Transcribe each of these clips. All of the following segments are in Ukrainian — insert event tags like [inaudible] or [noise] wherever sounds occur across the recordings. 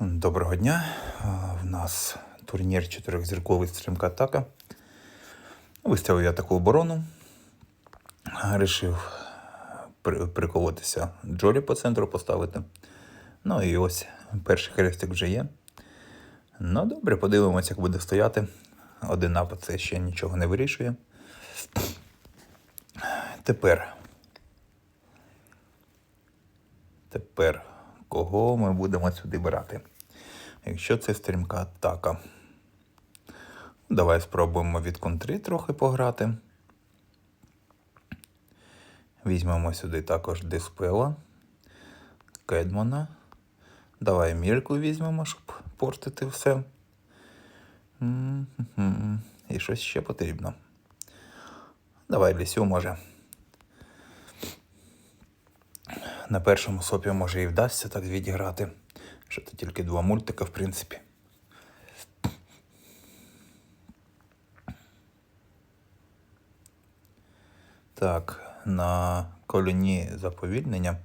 Доброго дня. В нас турнір чотирьохзірковий стрімка атака. Виставив я таку оборону. Рішив приколотися Джолі по центру поставити. Ну і ось перший хрестик вже є. Ну добре, подивимося, як буде стояти. Один напад це ще нічого не вирішує. Тепер. Тепер кого ми будемо сюди брати? Якщо це стрімка атака. Давай спробуємо від контри трохи пограти. Візьмемо сюди також диспела, кедмана. Давай мірку візьмемо, щоб портити все. І щось ще потрібно. Давай лісю може. На першому сопі може і вдасться так відіграти. Що це тільки два мультика, в принципі. Так, на коліні заповільнення.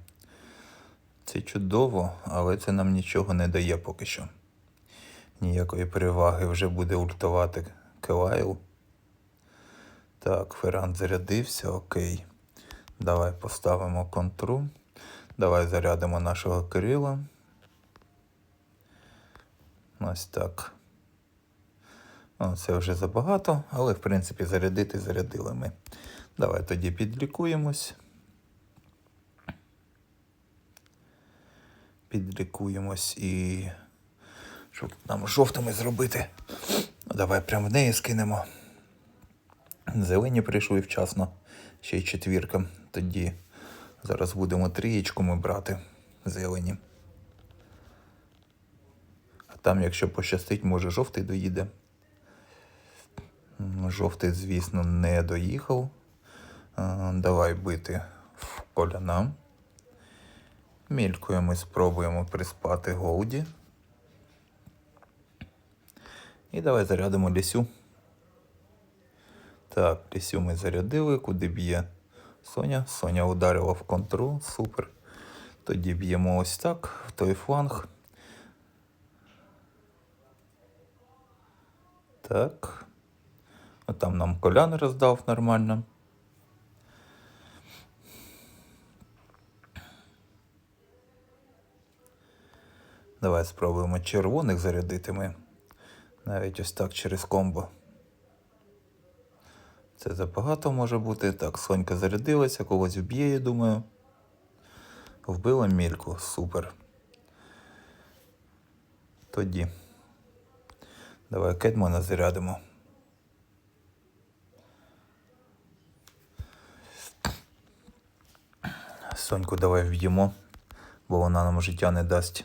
Це чудово, але це нам нічого не дає поки що. Ніякої переваги вже буде ультувати Келайл. Так, Ферран зарядився, окей. Давай поставимо контру. Давай зарядимо нашого Кирила. Ось так. Це вже забагато, але в принципі зарядити зарядили ми. Давай тоді підлікуємось. Підлікуємось і. Що нам жовтими зробити? Давай прямо в неї скинемо. Зелені прийшли вчасно. Ще й четвірка. Тоді зараз будемо трієчку ми брати зелені. А там, якщо пощастить, може жовтий доїде. Жовтий, звісно, не доїхав. Давай бити в коляна. Мількою ми спробуємо приспати Голді. І давай зарядимо лісю. Так, лісю ми зарядили, куди б'є Соня. Соня ударила в контру, супер. Тоді б'ємо ось так, в той фланг. Так. А там нам колян роздав нормально. Давай спробуємо червоних зарядити ми. Навіть ось так через комбо. Це забагато може бути. Так, Сонька зарядилася, когось вб'є, я думаю. Вбила мільку, супер. Тоді. Давай Кедмана зарядимо. Соньку давай вб'ємо, бо вона нам життя не дасть.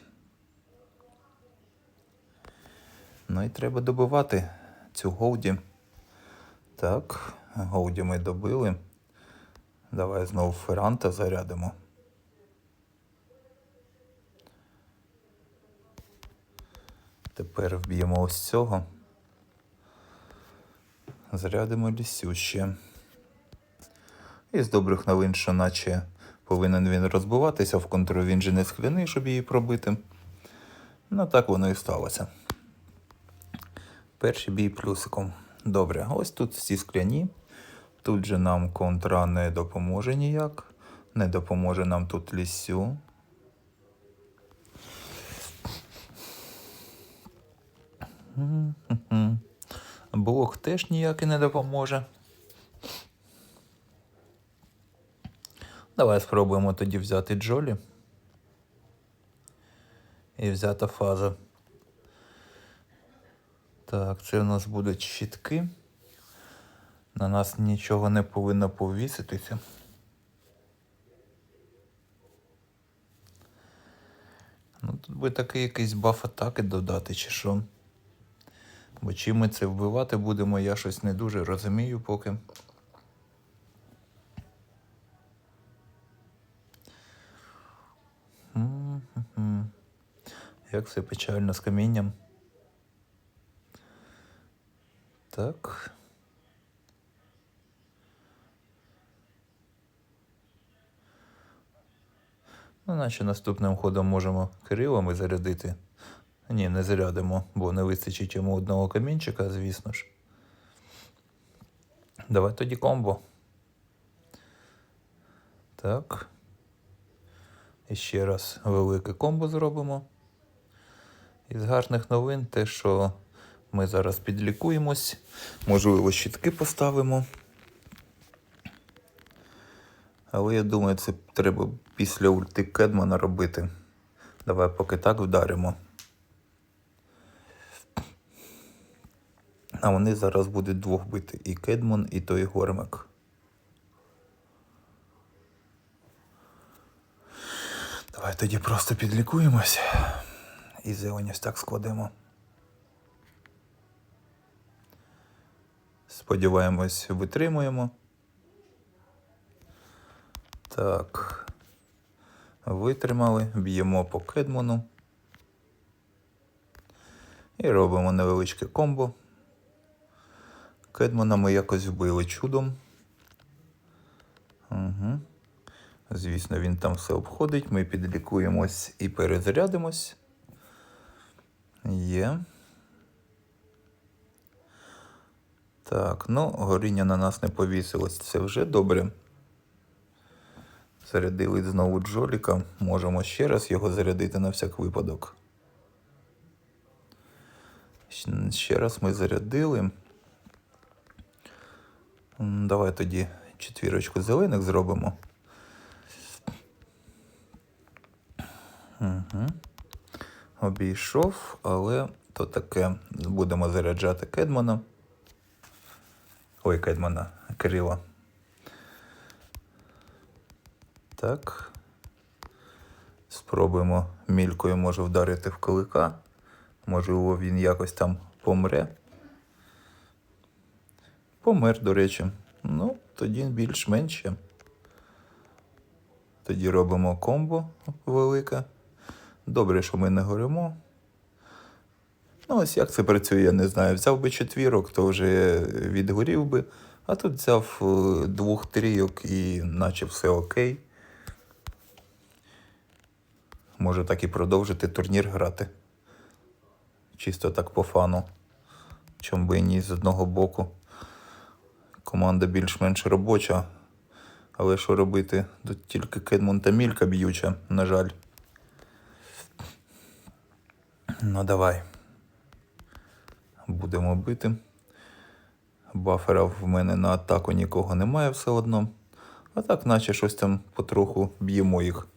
Ну і треба добивати цю Голді. Так, Голді ми добили. Давай знову Ферранта зарядимо. Тепер вб'ємо ось цього. Зарядимо лісю ще. І з добрих новин, що наче повинен він розбиватися в контру, він же не скляний, щоб її пробити. Ну так воно і сталося. Перший бій плюсиком. Добре, ось тут всі скляні. Тут же нам контра не допоможе ніяк. Не допоможе нам тут лісю. Блок теж ніякий не допоможе. Давай спробуємо тоді взяти Джолі. І взята фаза. Так, це у нас будуть щитки. На нас нічого не повинно повіситися. Ну, тут би такий якийсь баф атаки додати, чи що. Бо чим ми це вбивати будемо, я щось не дуже розумію поки. Як все печально з камінням. Так. Наче наступним ходом можемо Кирилами зарядити. Ні, не зарядимо, бо не вистачить йому одного камінчика, звісно ж. Давай тоді комбо. Так. І ще раз велике комбо зробимо. Із гарних новин те, що ми зараз підлікуємось, можливо, щитки поставимо. Але я думаю, це треба після ульти Кедмана робити. Давай поки так вдаримо. А вони зараз будуть двох бити. І Кедман, і той Гормик. Давай тоді просто підлікуємось. І зелень ось так складемо. Сподіваємось, витримуємо. Так. Витримали, б'ємо по кедмону. І робимо невеличке комбо. Кедмана ми якось вбили чудом. Угу. Звісно, він там все обходить. Ми підлікуємось і перезарядимось. Є. Так, ну, горіння на нас не повісилось. Це вже добре. Зарядили знову Джоліка. Можемо ще раз його зарядити на всяк випадок. Ще раз ми зарядили. Давай тоді четвірочку зелених зробимо. Угу. Обійшов, але то таке. Будемо заряджати Кедмана. Ой, Кедмана, Кирила. Так. Спробуємо мількою може вдарити в кулика. Можливо, він якось там помре. Помер, до речі. Ну, тоді більш-менше. Тоді робимо комбо велике. Добре, що ми не горимо. Ну, ось як це працює, я не знаю. Взяв би четвірок, то вже відгорів би. А тут взяв е, двох трійок і наче все окей. Може так і продовжити турнір грати. Чисто так по фану. Чом би і ні з одного боку. Команда більш-менш робоча. Але що робити? Тут тільки Кедмон та Мілька б'юча, на жаль. Ну давай. Будемо бити. Бафера в мене на атаку нікого немає все одно. А так, наче щось там потроху б'ємо їх.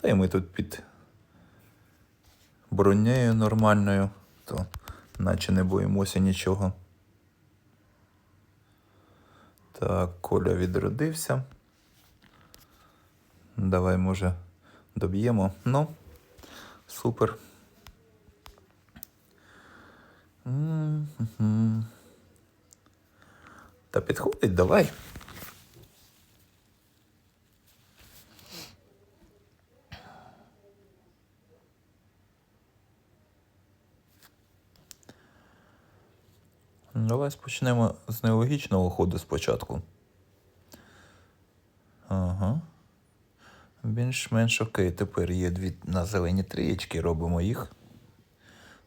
Та й ми тут під бронею нормальною, то наче не боїмося нічого. Так, Коля відродився. Давай, може, доб'ємо. Ну, супер. Та підходить, давай. Давай почнемо з нелогічного ходу спочатку. Ага. Більш-менш окей. Тепер є дві на зелені трієчки, робимо їх.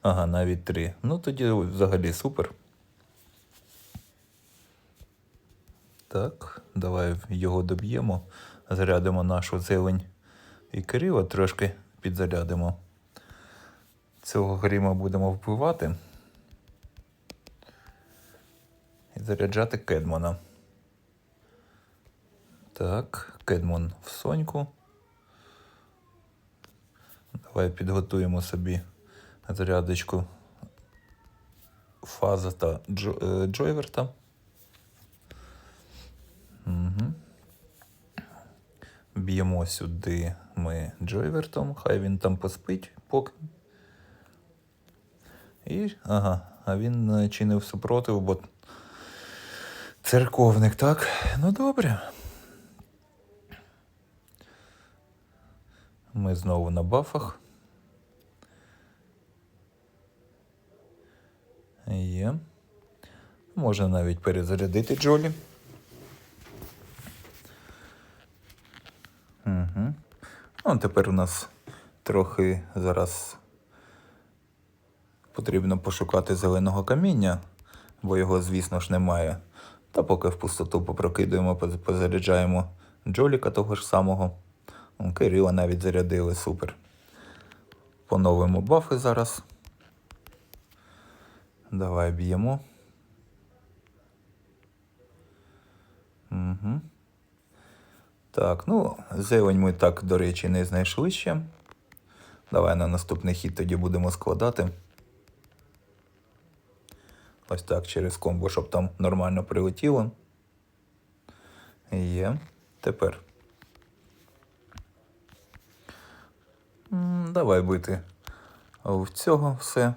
Ага, навіть три. Ну тоді взагалі супер. Так, давай його доб'ємо. Зарядимо нашу зелень і Кирила трошки підзарядимо. Цього гріма будемо вбивати. Заряджати Кедмона. Так, Кедмон в соньку. Давай підготуємо собі зарядочку фаза та е, Джойверта. Угу. Б'ємо сюди ми Джойвертом, хай він там поспить поки. І. Ага, а він е, чинив супротив, бо церковник, так? Ну добре. Ми знову на бафах. Є. Можна навіть перезарядити Джолі. Угу. Ну, тепер у нас трохи зараз Потрібно пошукати зеленого каміння, бо його, звісно ж, немає. Та поки в пустоту попрокидуємо, позаряджаємо Джоліка того ж самого. Кирила навіть зарядили, супер. Поновимо бафи зараз. Давай б'ємо. Угу. Так, ну, зелень ми так, до речі, не знайшли ще. Давай на наступний хід тоді будемо складати. Ось так через комбо, щоб там нормально прилетіло. Є. Тепер. Давай бити в цього все.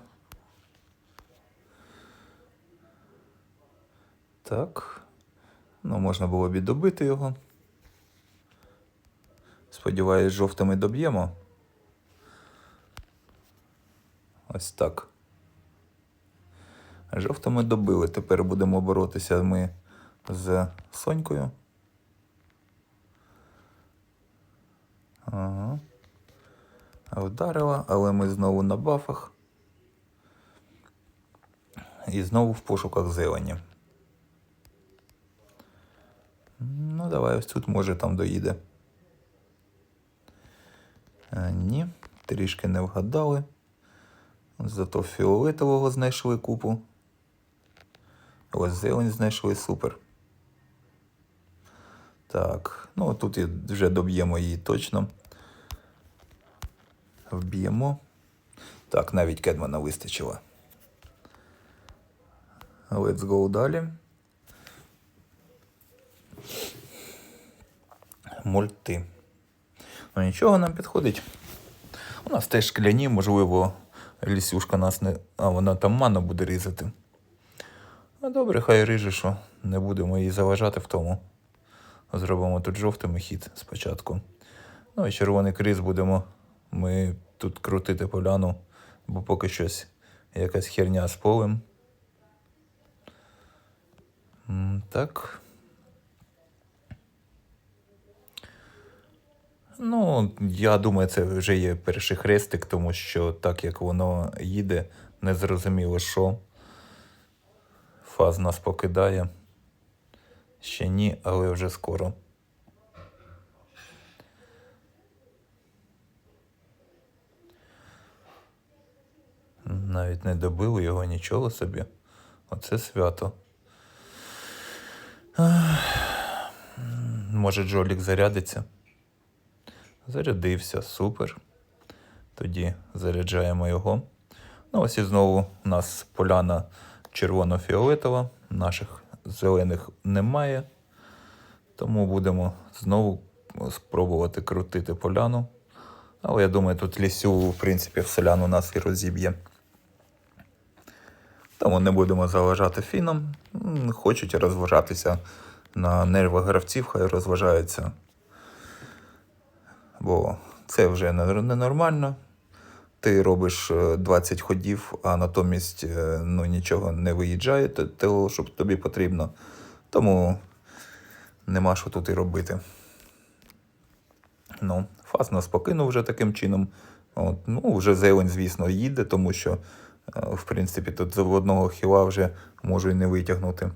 Так. Ну, можна було б і добити його. Сподіваюсь, жовтими доб'ємо. Ось так. Жовтими добили. Тепер будемо боротися ми з Сонькою. Ага. Вдарила, але ми знову на бафах. І знову в пошуках зелені. Ну, давай ось тут може там доїде. А, ні, трішки не вгадали. Зато фіолетового знайшли купу. Ось зелень знайшли супер. Так, ну тут вже доб'ємо її точно. Вб'ємо. Так, навіть Кедмана вистачило. Let's go далі. Мульти. Ну нічого нам підходить. У нас теж шкляні, можливо, лісюшка нас не. А вона там ману буде різати. А добре, хай ріже, що не будемо їй заважати в тому. Зробимо тут жовтим хід спочатку. Ну і червоний кріс будемо ми тут крутити поляну, бо поки щось якась херня з полем. Так. Ну, я думаю, це вже є перший хрестик, тому що так як воно їде, не зрозуміло що. Фаз нас покидає. Ще ні, але вже скоро. Навіть не добили його нічого собі. Оце свято. Може, Джолік зарядиться? Зарядився, супер. Тоді заряджаємо його. Ну, ось і знову у нас поляна червоно-фіолетова, наших зелених немає. Тому будемо знову спробувати крутити поляну. Але я думаю, тут лісю, в принципі, в соляну нас і розіб'є. Тому не будемо заважати фінам. Хочуть розважатися на нервах гравців, хай розважаються. Бо це вже ненормально. Ти робиш е, 20 ходів, а натомість е, ну, нічого не виїжджає того, що тобі потрібно. Тому нема що тут і робити. Ну, фаз нас покинув вже таким чином. От, ну, вже зелень, звісно, їде, тому що, е, в принципі, тут з одного хіла вже можу і не витягнути.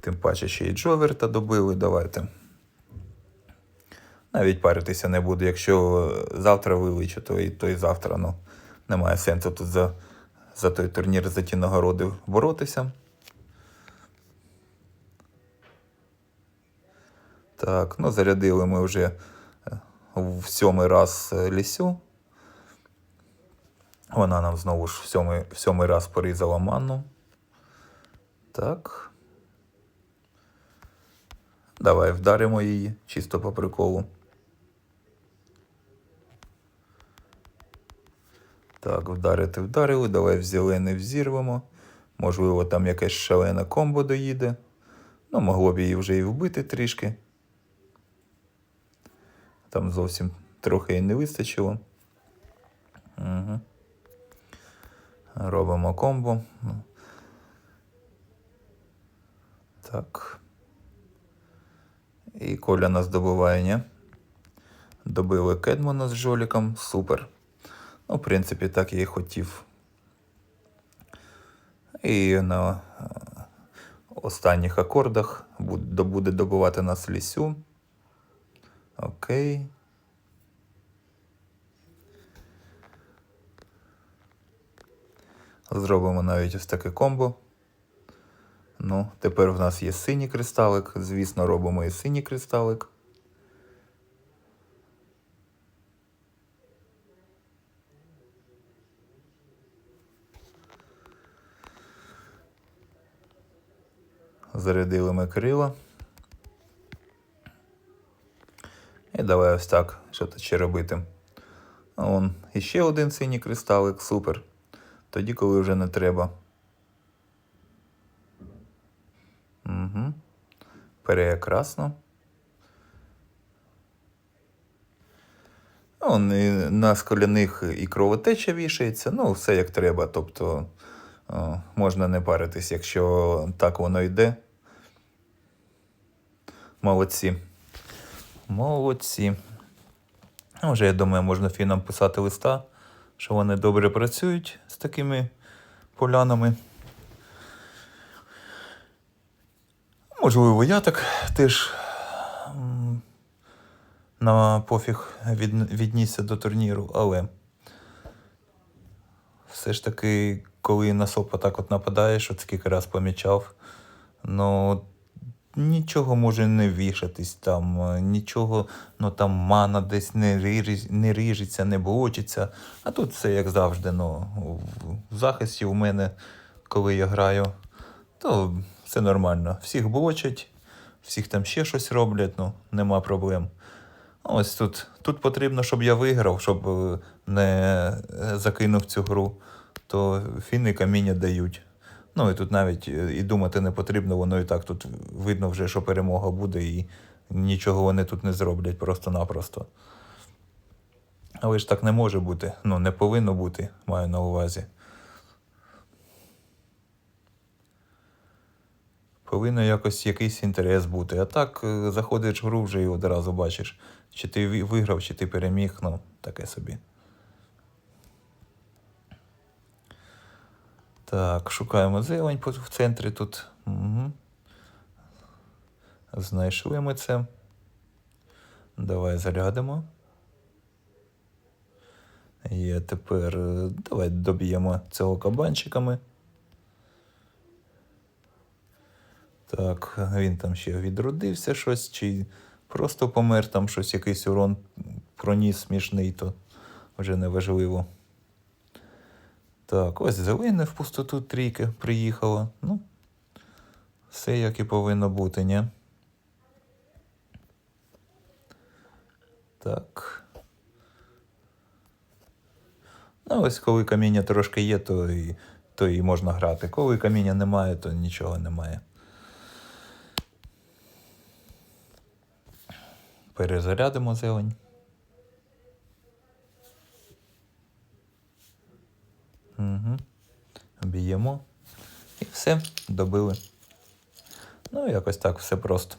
Тим паче ще й Джоверта добили, давайте. Навіть паритися не буду. Якщо завтра виличу, то і, то і завтра. Ну, немає сенсу тут за, за той турнір за ті нагороди боротися. Так, ну зарядили ми вже е, в сьомий раз е, лісю. Вона нам знову ж в сьомий, в сьомий раз порізала манну. Так. Давай вдаримо її чисто по приколу. Так, вдарити вдарили, давай в зелений взірвемо. Можливо, там якесь шалене комбо доїде. Ну, могло б її вже і вбити трішки. Там зовсім трохи і не вистачило. Угу. Робимо комбо. Так. І Коля нас добиває, ні? Добили Кедмана з Жоліком. Супер. Ну, в принципі, так я і хотів. І на е, останніх акордах буде, добивати нас лісю. Окей. Зробимо навіть ось таке комбо. Ну, тепер в нас є синій кристалик. Звісно, робимо і синій кристалик. Зарядили ми крила. І давай ось так, що тут ще робити. Вон іще один синій кристалик, супер. Тоді, коли вже не треба. Угу. Прекрасно. Он і на скляних і кровотеча вішається, ну, все як треба. Тобто о, можна не паритись, якщо так воно йде. Молодці. Молодці. Ну, Вже, я думаю, можна фінам писати листа, що вони добре працюють з такими полянами. Можливо, я так теж на пофіг від, віднісся до турніру, але все ж таки, коли на сопа так от нападаєш, от скільки раз помічав, ну нічого може не вішатись там, е, нічого, ну там мана десь не, ріж, не ріжеться, не блочиться. А тут все як завжди. Ну, в- захисті в мене, коли я граю, то все нормально. Всіх блочать, всіх там ще щось роблять, ну, нема проблем. Ось тут, тут потрібно, щоб я виграв, щоб е, не е, закинув цю гру, то фіни каміння дають. Ну і тут навіть е, і думати не потрібно, воно і так тут видно вже, що перемога буде, і нічого вони тут не зроблять просто-напросто. Але ж так не може бути. Ну, не повинно бути, маю на увазі. Повинно якось якийсь інтерес бути. А так е, заходиш в гру вже і одразу бачиш, чи ти виграв, чи ти переміг, ну, таке собі. Так, шукаємо зелень в центрі тут. Угу. Знайшли ми це. Давай зарядимо. Є тепер. е, Давай доб'ємо цього кабанчиками. Так, він там ще відродився щось, чи просто помер, там щось, якийсь урон проніс смішний, то вже не важливо. Так, ось зелене в пустоту трійки приїхало. Ну, все як і повинно бути, ні? Так. Ну, ось коли каміння трошки є, то і, то і можна грати. Коли каміння немає, то нічого немає. Перезарядимо зелень. Угу. Б'ємо. І все, добили. Ну, якось так, все просто.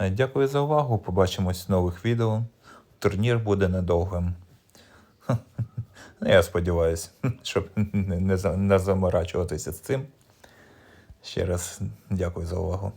Е, Дякую за увагу. Побачимось в нових відео. Турнір буде недовгим. Ну, я сподіваюся, [laughs] щоб не, не, за- не заморачуватися з цим. Ще раз дякую за увагу.